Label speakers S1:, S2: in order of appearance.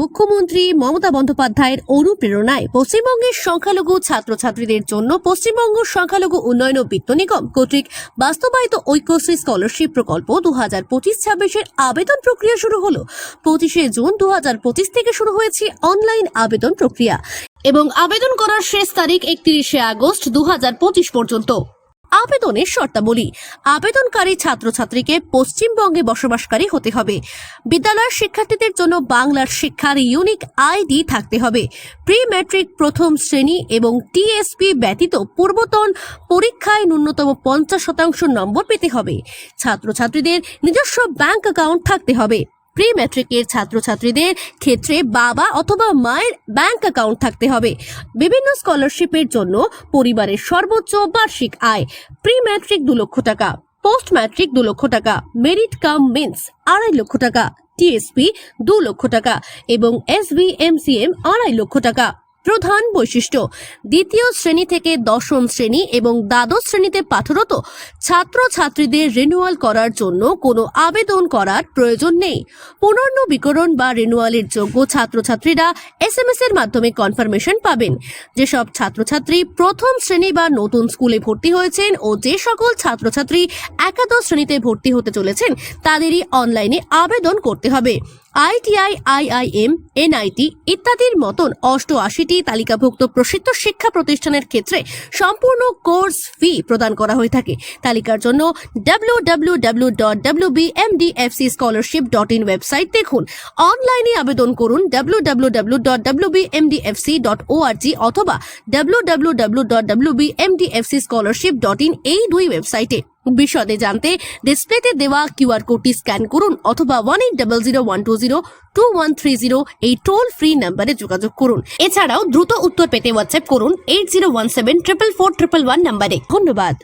S1: মুখ্যমন্ত্রী মমতা বন্দ্যোপাধ্যায়ের অনুপ্রেরণায় পশ্চিমবঙ্গের সংখ্যালঘু ছাত্রছাত্রীদের জন্য পশ্চিমবঙ্গ সংখ্যালঘু উন্নয়ন ও বিত্ত নিগম কর্তৃক বাস্তবায়িত ঐক্যশ্রী স্কলারশিপ প্রকল্প দু হাজার পঁচিশ ছাব্বিশের আবেদন প্রক্রিয়া শুরু হলো। পঁচিশে জুন দু হাজার পঁচিশ থেকে শুরু হয়েছে অনলাইন আবেদন প্রক্রিয়া এবং আবেদন করার শেষ তারিখ একত্রিশে আগস্ট দু হাজার পঁচিশ পর্যন্ত। আবেদনের শর্তাবলী। আবেদনকারী ছাত্রছাত্রীকে পশ্চিমবঙ্গে বসবাসকারী হতে হবে। বিদ্যালয়ের শিক্ষার্থীদের জন্য বাংলার শিক্ষার ইউনিক আইডি থাকতে হবে। প্রি ম্যাট্রিক প্রথম শ্রেণি এবং টিএসপি ব্যতীত পূর্বতন পরীক্ষায় ন্যূনতম পঞ্চাশ শতাংশ নম্বর পেতে হবে। ছাত্রছাত্রীদের নিজস্ব ব্যাংক অ্যাকাউন্ট থাকতে হবে। প্রি ম্যাট্রিকের ছাত্রছাত্রীদের ক্ষেত্রে বাবা অথবা মায়ের ব্যাংক অ্যাকাউন্ট থাকতে হবে। বিভিন্ন স্কলারশিপের জন্য পরিবারের সর্বোচ্চ বার্ষিক আয়। প্রি ম্যাট্রিক দু লক্ষ টাকা পোস্ট ম্যাট্রিক দু লক্ষ টাকা মেরিট কাম মিন্স আড়াই লক্ষ টাকা টিএসপি দু লক্ষ টাকা এবং এসবিএমসিএম আড়াই লক্ষ টাকা। প্রধান বৈশিষ্ট্য, দ্বিতীয় শ্রেণি থেকে দশম শ্রেণি এবং দ্বাদশ শ্রেণীতে পাঠরত ছাত্রছাত্রীদের রিনিউয়াল করার জন্য কোনো আবেদন করার প্রয়োজন নেই। পুনর্নবীকরণ বা রিনিউয়ালের যোগ্য ছাত্রছাত্রীরা এসএমএস এর মাধ্যমে কনফার্মেশন পাবেন। যেসব ছাত্রছাত্রী প্রথম শ্রেণি বা নতুন স্কুলে ভর্তি হয়েছেন ও যে সকল ছাত্রছাত্রী একাদশ শ্রেণীতে ভর্তি হতে চলেছেন, তাদেরই অনলাইনে আবেদন করতে হবে। আইটিআই আইআইএম এনআইটি ইত্যাদির মতন অষ্টআশিটি তালিকাভুক্ত প্রসিদ্ধ শিক্ষা প্রতিষ্ঠানের ক্ষেত্রে সম্পূর্ণ কোর্স ফি প্রদান করা হয়ে থাকে। তালিকার জন্য W W dot scholarship dot in website দেখুন। অনলাইনে আবেদন করুন ডাব্লিউ ডট ডট অথবা W dot scholarship dot in এই দুই ওয়েবসাইটে বিশদে জানতে ডিসপ্লেতে দেওয়া কিউআর কোডটি স্ক্যান করুন অথবা one eight double zero one two zero two one three zero এই টোল ফ্রি নাম্বারে যোগাযোগ করুন। এছাড়াও দ্রুত উত্তর পেতে হোয়াটসঅ্যাপ করুন eight zero one seven triple four triple one নাম্বারে ধন্যবাদ।